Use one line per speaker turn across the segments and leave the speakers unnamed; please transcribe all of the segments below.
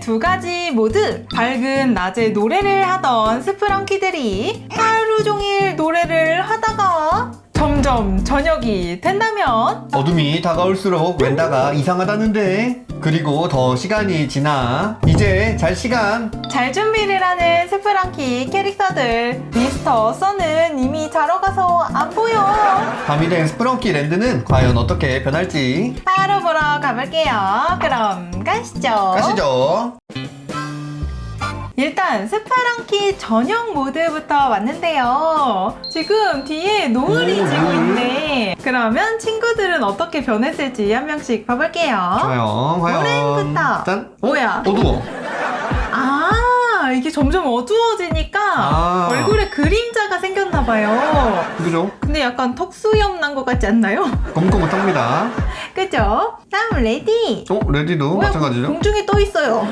두 가지 모두 밝은 낮에 노래를 하던 스프렁키들이 하루 종일 노래를 하다가 점점 저녁이 된다면?
어둠이 다가올수록 웬다가 이상하다는데. 그리고 더 시간이 지나. 이제 잘 시간.
잘 준비를 하는 스프렁키 캐릭터들. 미스터 써는 이미 자러 가서 안 보여.
밤이 된 스프렁키 랜드는 과연 어떻게 변할지.
하루 보러 가볼게요. 그럼 가시죠.
가시죠
일단 스파랑키 전용 모드부터 왔는데요. 지금 뒤에 노을이
오,
지고. 있네. 그러면 친구들은 어떻게 변했을지 한 명씩 봐볼게요.
좋아요 과연
노래부터.
짠
뭐야?
어두워
아, 이게 점점 어두워지니까
아.
얼굴에 그림자가 생겼나봐요.
그죠?
근데 약간 턱수염 난 것 같지 않나요?
검검못합니다
그죠? 다음 레디.
어? 레디도 마찬가지죠?
공중에 떠 있어요.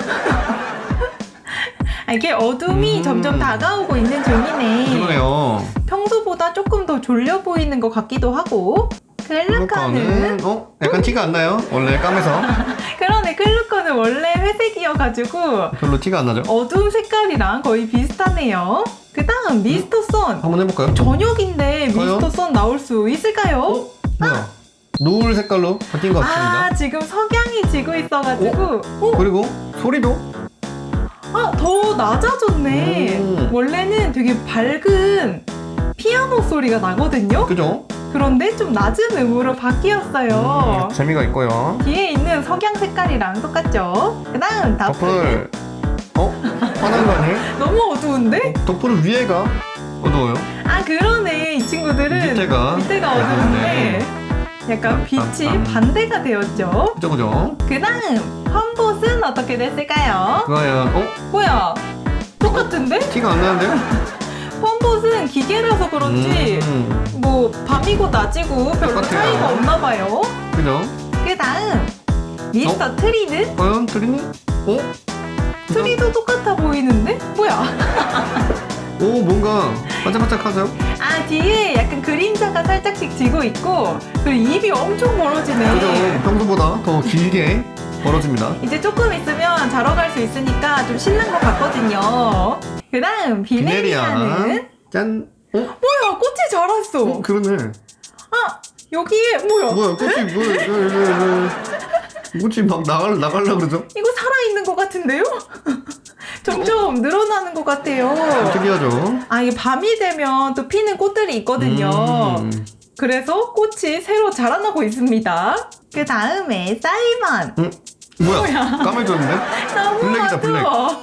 아, 이게 어둠이
음.
점점 다가오고 있는 중이네.
그러네요
평소보다 조금 더 졸려 보이는 것 같기도 하고 클루커는
클로커는 어? 약간 티가 안 나요? 원래 까매서
그러네 클루커는 원래 회색이어가지고
별로 티가 안 나죠?
어두운 색깔이랑 거의 비슷하네요 그 다음 미스터 선
한번 해볼까요?
저녁인데? 미스터 선 나올 수 있을까요?
뭐야? 노을 색깔로 바뀐 것 같습니다
아 지금 석양이 지고 있어가지고 어?
그리고 소리도
아, 더 낮아졌네
음.
원래는 되게 밝은 피아노 소리가 나거든요
그죠?
그런데 좀 낮은 음으로 바뀌었어요
음, 재미가 있고요
뒤에 있는 석양 색깔이랑 똑같죠? 그 다음 덮을
덮을 어? 화난 거 아니에요?
너무 어두운데?
어, 덮을은 위에가 어두워요
아 그러네 이 친구들은
밑에가
밑에가 어두운데 약간 빛이
아, 아.
반대가 되었죠?
그죠 그죠?
그 다음 펌 봇은 어떻게 됐을까요?
과연 어?
뭐야 똑같은데?
티가 안 나는데요?
펌봇은 기계라서 그런지
음,
뭐 밤이고 낮이고 별로
똑같아요.
차이가 없나 봐요
그죠?
그 다음 미스터 트리는?
과연 트리니? 어?
트리도 똑같아 보이는데? 뭐야
오 뭔가 반짝반짝하죠?
아 뒤에 약간 그림자가 살짝씩 지고 있고 그리고 입이 엄청 멀어지네
그죠? 평소보다 더 길게 벌어집니다.
이제 조금 있으면 자러 갈 수 있으니까 좀 신난 것 같거든요. 그 다음 비네리아는
짠. 어?
뭐야? 꽃이 자랐어.
어? 그러네.
아 여기에 뭐야?
뭐야? 꽃이 뭐야 왜, 왜, 왜. 꽃이 막 나갈, 나갈라 그러죠?
이거 살아있는 것 같은데요? 점점 늘어나는 것 같아요.
특이하죠?
아 이게 밤이 되면 또 피는 꽃들이 있거든요.
음,
그래서 꽃이 새로 자라나고 있습니다. 그 다음에 사이먼.
음, 뭐야?
뭐야?
까매졌는데?
너무
블랙이다, 블랙.
어두워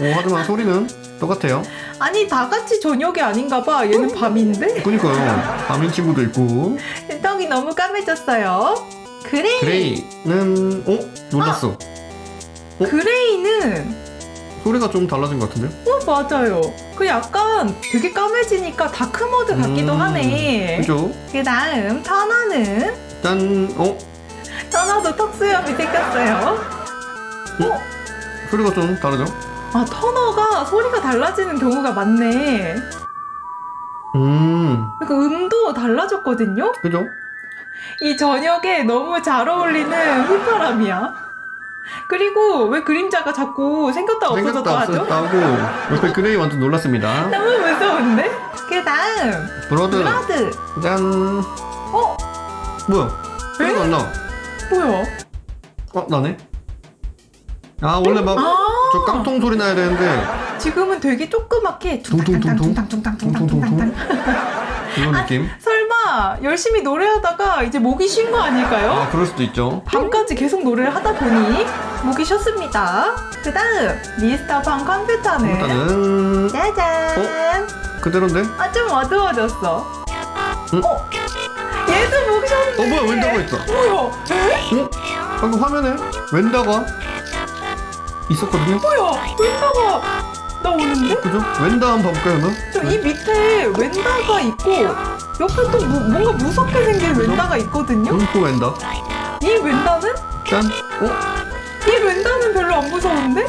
오 하지만 소리는 똑같아요
아니 다 같이 저녁이 아닌가 봐 얘는 밤인데
그니까요 밤인 친구도 있고
떡이 너무 까매졌어요 그레이
그레이는 어? 놀랐어 어?
그레이는
소리가 좀 달라진 것 같은데요?
어 맞아요 그 약간 되게 까매지니까 다크모드 같기도
음,
하네
그죠?
그 다음 터너는
짠 어?
터너도 턱수염이 생겼어요
소리가 좀 다르죠?
아 터너가 소리가 달라지는 경우가 많네 음그 음도 달라졌거든요
그죠?
이 저녁에 너무 잘 어울리는 휘파람이야 그리고 왜 그림자가 자꾸 생겼다
생겼다
없어졌다 하죠?
없어졌다고 옆에 그레이 완전 놀랐습니다
너무 무서운데? 그 다음
브로드
브라드
짠
어?
뭐야? 소리가 안 나.
뭐야?
어 나네. 아 원래
막저아
깡통 소리 나야 되는데
지금은 되게 조그맣게
퉁퉁퉁퉁.
퉁탕탕퉁탕퉁탕퉁탕
이런 느낌.
설마 열심히 노래하다가 이제 목이 쉰 거 아닐까요?
아 그럴 수도 있죠.
밤까지 계속 노래를 하다 보니 목이 쉬었습니다. 그 다음 미스터 방 컴퓨터는
일단은
짜잔
그대로인데.
아 좀 어두워졌어.
응?
어? 얘도 목 쉬었네.
어 뭐야 웬다가 있어.
뭐야?
어? 방금 화면에 웬다가 있었거든요.
뭐야? 웬다가 나오는데?
그죠? 웬다 한번 봐볼까요, 너?
저이 밑에 웬다가 있고 옆에 또 뭐- 뭔가 무섭게 생긴 웬다가 있거든요.
공포 웬다.
이 웬다는?
짠. 어?
이 웬다는 별로 안 무서운데?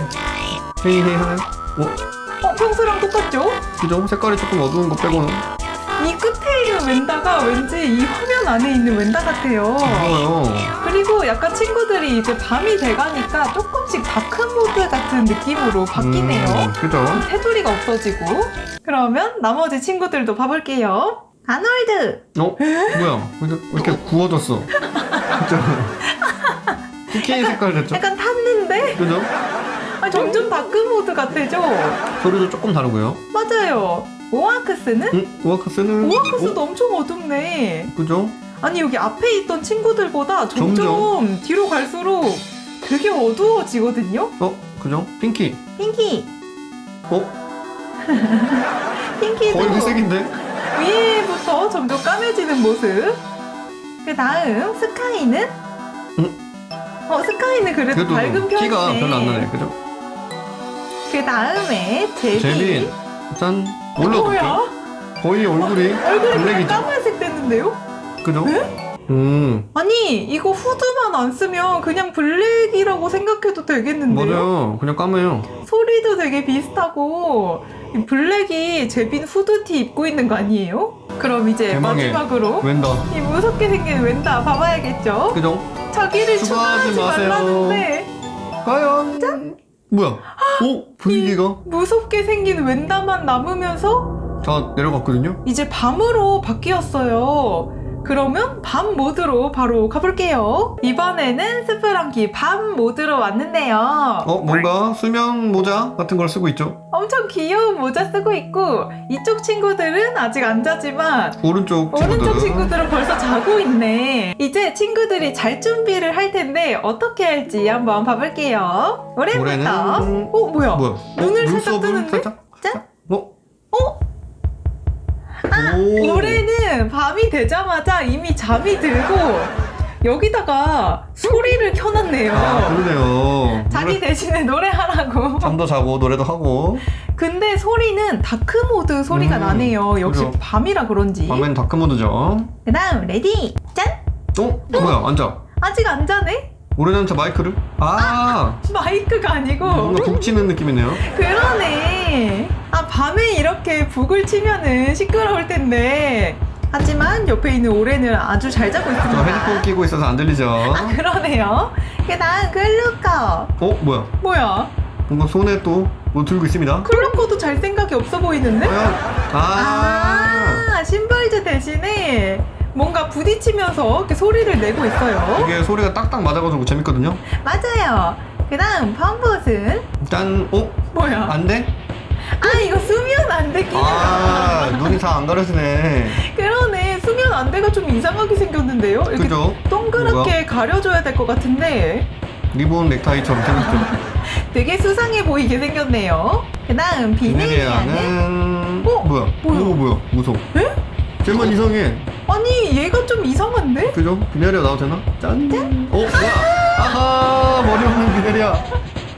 헤이 헤이 하네. 어?
어 평소랑 똑같죠?
그죠? 색깔이 조금 어두운 거 빼고는
이 끝에 있는 웬다가 왠지 이 화면 안에 있는 웬다 같아요.
무서워요.
그리고 약간 친구들이 이제 밤이 돼가니까 조금씩 다크모드 같은 느낌으로 바뀌네요.
음, 그죠?
테두리가 없어지고. 그러면 나머지 친구들도 봐볼게요. 아놀드!
어? 뭐야? 왜 이렇게, 왜 이렇게 구워졌어? 그죠? 쿠키 색깔 됐죠?
약간 탔는데?
그죠?
아, 점점 다크모드 같아죠?
소리도 조금 다르고요.
맞아요. 오아크스는?
응? 오아카스는
오아크스도 엄청 어둡네.
어? 그죠?
아니 여기 앞에 있던 친구들보다 점점,
점점.
뒤로 갈수록 되게 어두워지거든요.
어? 그죠? 핑키
핑키,
어?
핑키도
거의 회색인데?
위에부터 점점 까매지는 모습. 그 다음 스카이는? 어 스카이는 그래도,
그래도
밝은 편이네.
티가 별로 안 나네. 그죠?
그 다음에 제비.
제빈 일단 올라뒀죠?
뭐야?
거의 얼굴이
얼굴이
블랙이죠?
까만색 됐는데요?
그죠? 음
아니 이거 후드만 안 쓰면 그냥 블랙이라고 생각해도 되겠는데요?
맞아요. 그냥 까매요.
소리도 되게 비슷하고 이 블랙이 제빈 후드티 입고 있는 거 아니에요? 그럼 이제
대망의
마지막으로
웬다.
이 무섭게 생긴 웬다 봐봐야겠죠?
그죠?
자기를
추가하지
추가하지
마세요.
말라는데
과연 뭐야? 오 분위기가
무섭게 생긴 웬다만 남으면서
다 내려갔거든요.
이제 밤으로 바뀌었어요. 그러면 밤 모드로 바로 가볼게요. 이번에는 스프랑키 밤 모드로 왔는데요.
어 뭔가 수면 모자 같은 걸 쓰고 있죠.
엄청 귀여운 모자 쓰고 있고 이쪽 친구들은 아직 안 자지만
오른쪽 친구들.
오른쪽 친구들은 벌써 자고 있네. 이제 친구들이 잘 준비를 할 텐데 어떻게 할지 한번 봐볼게요. 올해부터
올해는
어 뭐야?
뭐야?
눈을
어,
살짝
눈썹을
뜨는데?
살짝?
짠?
어?
어?
오.
올해는 밤이 되자마자 이미 잠이 들고 여기다가 소리를 켜놨네요.
아 그러네요.
자기
노래-
대신에 노래하라고.
잠도 자고 노래도 하고
근데 소리는 다크 모드 소리가
음,
나네요. 역시
그죠.
밤이라 그런지.
밤엔 다크 모드죠.
그 다음 레디 짠!
어? 뭐야? 앉아.
아직 안 자네?
저 마이크를? 아,
마이크가 아니고
뭔가 북 치는 느낌이네요.
그러네. 아 밤에 이렇게 북을 치면은 시끄러울 텐데. 하지만 옆에 있는 올해는 아주 잘 자고
저
있습니다.
헤드폰 끼고 있어서 안 들리죠?
아 그러네요. 그다음 글루커.
어? 뭐야?
뭐야?
뭔가 손에 또 뭐 들고 있습니다.
글루커도 잘 생각이 없어 보이는데?
과연? 아,
아 심벌즈 대신에 뭔가 부딪히면서 이렇게 소리를 내고 있어요.
이게 소리가 딱딱 맞아가지고 재밌거든요.
맞아요. 그다음 펌봇은
짠, 어?
뭐야?
안 돼?
아 이거 수면 안돼 끼는
아, 눈이 다 안 가려지네.
그러네 수면 안 돼가 좀 이상하게 생겼는데요 이렇게
그죠?
동그랗게 가려줘야 될 것 같은데
리본 넥타이처럼 생겼죠.
되게 수상해 보이게 생겼네요 그 다음 비네리아는
비네리아는
어?
뭐야?
뭐야?
오 뭐야? 무서워.
에?
쟤만 이상해.
아니 얘가 좀 이상한데?
그죠? 비네리아 나와도 되나? 짠. 어 뭐야? 아하 머리 없는 비네리아.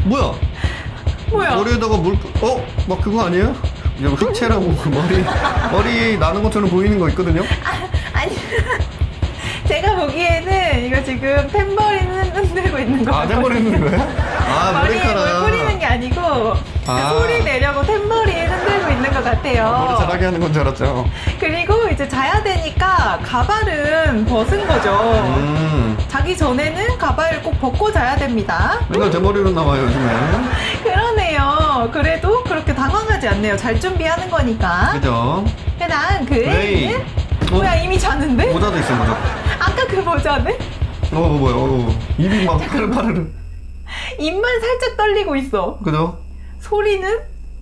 뭐야?
뭐야
머리에다가 물, 뿌- 어? 막 그거 아니에요? 이거 흑채라고 머리, 머리 나는 것처럼 보이는 거 있거든요?
아니 제가 보기에는 이거 지금 탬버린 흔들고 있는 거
아, 탬버린 있는 거예요? 아,
머리에 물
머리카락.
뿌리는 게 아니고
아.
소리 내려고 탬버린 있는 것 같아요
머리 자라게 하는 건 줄 알았죠.
그리고 이제 자야 되니까 가발은 벗은 거죠.
음.
자기 전에는 가발을 꼭 벗고 자야 됩니다.
맨날 대머리로 나와요, 요즘에.
그러네요. 그래도 그렇게 당황하지 않네요. 잘 준비하는 거니까.
그죠?
그
그레이.
그레이는
어?
뭐야 이미 잤는데?
모자도 있어, 모자.
아까 그 모자네?
어, 뭐야, 어. 입이 막 파르파르.
입만 살짝 떨리고 있어.
그죠?
소리는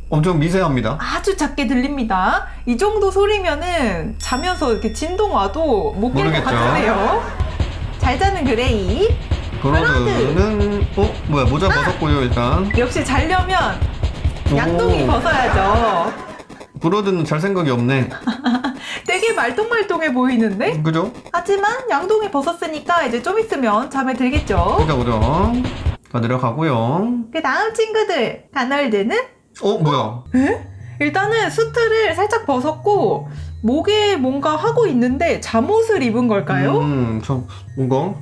엄청 미세합니다.
아주 작게 들립니다. 이 정도 소리면은 자면서 이렇게 진동 와도 못 깰 것
모르겠죠.
같은데요. 잘 자는 그레이.
브로드는, 어? 뭐야, 모자 벗었고요, 일단.
역시 자려면 양동이
오.
벗어야죠.
브로드는 잘 생각이 없네.
되게 말똥말똥해 보이는데?
그죠?
하지만 양동이 벗었으니까 이제 좀 있으면 잠에 들겠죠.
그죠, 그죠? 다 내려가고요.
그 다음 친구들, 가널드는
어, 뭐야?
일단은 수트를 살짝 벗었고 목에 뭔가 하고 있는데 잠옷을 입은 걸까요?
음, 참, 뭔가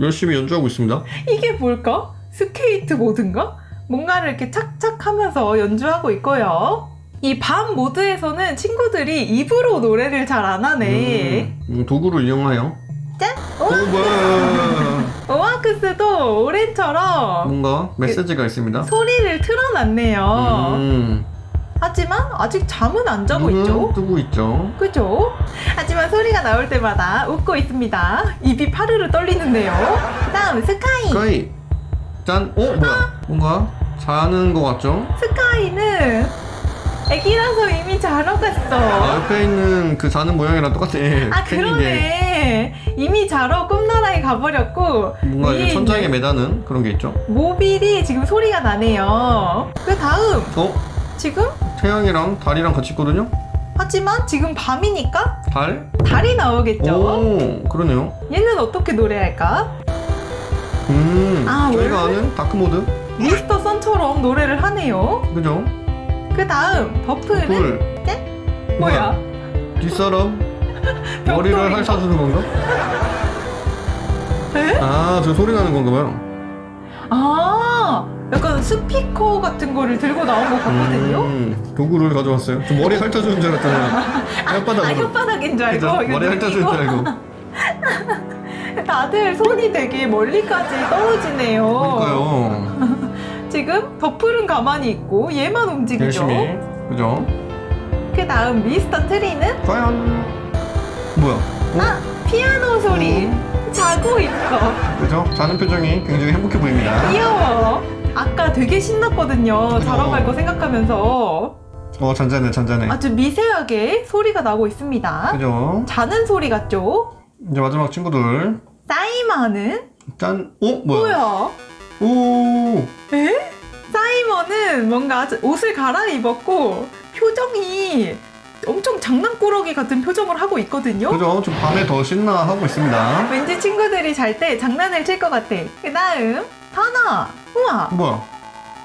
열심히 연주하고 있습니다.
이게 뭘까? 스케이트 보드인가? 뭔가를 이렇게 착착 하면서 연주하고 있고요. 이 밤 모드에서는 친구들이 입으로 노래를 잘 안 하네.
음, 음, 도구를 이용하여.
짠! 오!
오, 뭐야.
오마크스도 올해처럼
뭔가 메시지가 있습니다.
소리를 틀어놨네요.
음,
하지만 아직 잠은 안 자고
눈은
있죠.
뜨고 있죠.
그죠? 하지만 소리가 나올 때마다 웃고 있습니다. 입이 파르르 떨리는데요. 다음 스카이.
스카이. 짠. 어 뭐야? 뭔가 자는 것 같죠?
스카이는 애기라서 이미 자러
아,
갔어.
옆에 있는 그 자는 모양이랑 똑같아.
아
생긴 게.
그러네. 이미 자러 꿈나라에 가버렸고
뭔가
위에
이제 천장에 매다는 그런 게 있죠.
모빌이 지금 소리가 나네요. 그 다음
어?
지금
태양이랑 달이랑 같이 있거든요?
하지만 지금 밤이니까
달?
달이 나오겠죠.
오, 그러네요.
얘는 어떻게 노래할까?
음,
아,
저희가
원래?
아는 다크모드?
미스터 선처럼 노래를 하네요.
그죠?
그 다음 버프는
불.
뭐야?
뒷사람? 머리를
벽돌인가?
핥아주는 건가?
에?
아, 저 소리 나는 건가 봐요.
아 약간 스피커 같은 거를 들고 나온 것 같거든요.
음, 도구를 가져왔어요. 저 머리 핥아주는 줄 알았잖아요.
아
혓바닥으로.
혓바닥인 줄 알고
그죠?
이거
머리 핥아주는 줄
눈이고.
알고.
다들 손이 되게 멀리까지 떨어지네요.
그러니까요.
지금 더풀은 가만히 있고 얘만 움직이죠.
열심히. 그죠?
그 다음 미스터 트리는
과연. 뭐야? 어?
아 피아노 소리 자고 있어.
그죠? 자는 표정이 굉장히 행복해 보입니다.
귀여워. 아까 되게 신났거든요. 자러 갈 거 생각하면서
어, 잔잔해, 잔잔해.
아주 미세하게 소리가 나고 있습니다.
그죠?
자는 소리 같죠?
이제 마지막 친구들.
사이먼은
짠. 어? 뭐야?
뭐야?
오!
에? 사이먼은 뭔가 아주 옷을 갈아입었고 표정이 엄청 장난꾸러기 같은 표정을 하고 있거든요.
그죠? 좀 밤에 더 신나 하고 있습니다.
왠지 친구들이 잘 때 장난을 칠 것 같아. 그 다음 터너. 우와
뭐야?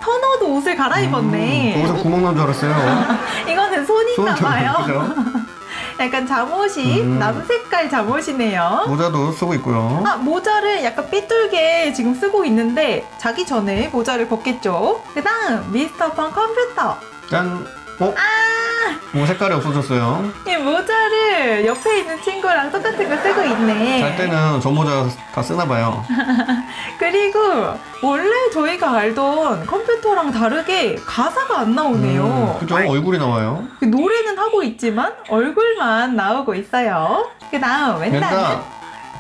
터너도 옷을 갈아입었네.
음, 거기서 구멍 난 줄 알았어요.
이거는 손인가
손
봐요.
그죠?
약간 잠옷이
음.
남색깔 잠옷이네요.
모자도 쓰고 있고요.
아, 모자를 약간 삐뚤게 지금 쓰고 있는데 자기 전에 모자를 벗겠죠. 그 다음 미스터 펀 컴퓨터.
짠. 어?
아,
뭐 색깔이 없어졌어요.
이 모자 를 옆에 있는 친구랑 똑같은 거 쓰고 있네.
잘 때는 저 모자 다 쓰나 봐요.
그리고 원래 저희가 알던 컴퓨터랑 다르게 가사가 안 나오네요.
음, 그죠? 얼굴이 나와요.
그 노래는 하고 있지만 얼굴만 나오고 있어요. 그 다음 왼다는
왼다.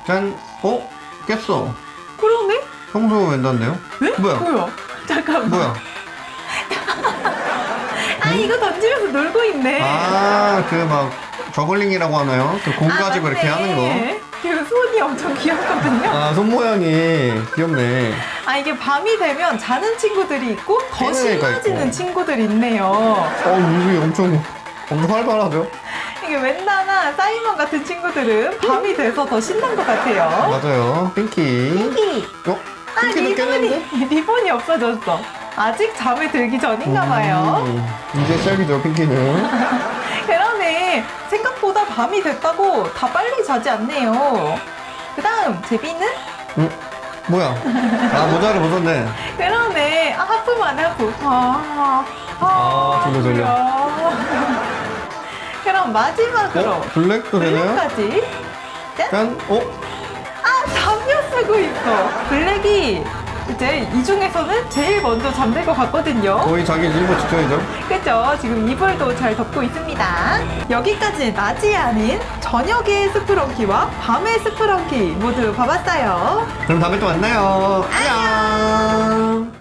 짠. 어? 깼어.
그러네?
평소 왼다인데요?
에?
뭐야?
뭐야? 잠깐만.
뭐야?
아 이거 던지면서 놀고 있네.
아, 그 막 저글링이라고 하나요? 그공
아,
가지고 이렇게. 하는 거.
그 손이 엄청 귀엽거든요.
아, 손 모양이 귀엽네.
아 이게 밤이 되면 자는 친구들이 있고 더
깨는 애가
신나지는
있고.
친구들이 있네요.
어, 눈이 엄청, 엄청 활발하죠?
이게 웬다나 사이먼 같은 친구들은 밤이 돼서 더 신난 것 같아요.
맞아요. 핑키.
핑키.
어?
아
핑키도 깼는데?
리본이 리본이 없어졌어. 아직 잠에 들기 전인가 봐요.
음, 이제 시작이죠, 핑키는.
그 러네. 생각보다 밤이 됐다고 다 빨리 자지 않네요. 그 다음 제비는
음, 뭐야? 아, 모자를 벗었네.
그러네. 아 하프만 하프. 아,
아, 졸려, 졸려.
졸려. 그럼 마지막으로
어? 블랙도 되나요?
블랙까지.
짠! 어?
아 잠겨 쓰고 있어. 블랙이 이제 이 중에서는 제일 먼저 잠들 것 같거든요.
거의 자기 일부 직전이죠?
그죠? 지금 이불도 잘 덮고 있습니다. 여기까지 낮이 아닌 저녁의 스프렁키와 밤의 스프렁키 모두 봐봤어요.
그럼 다음에 또 만나요. 안녕!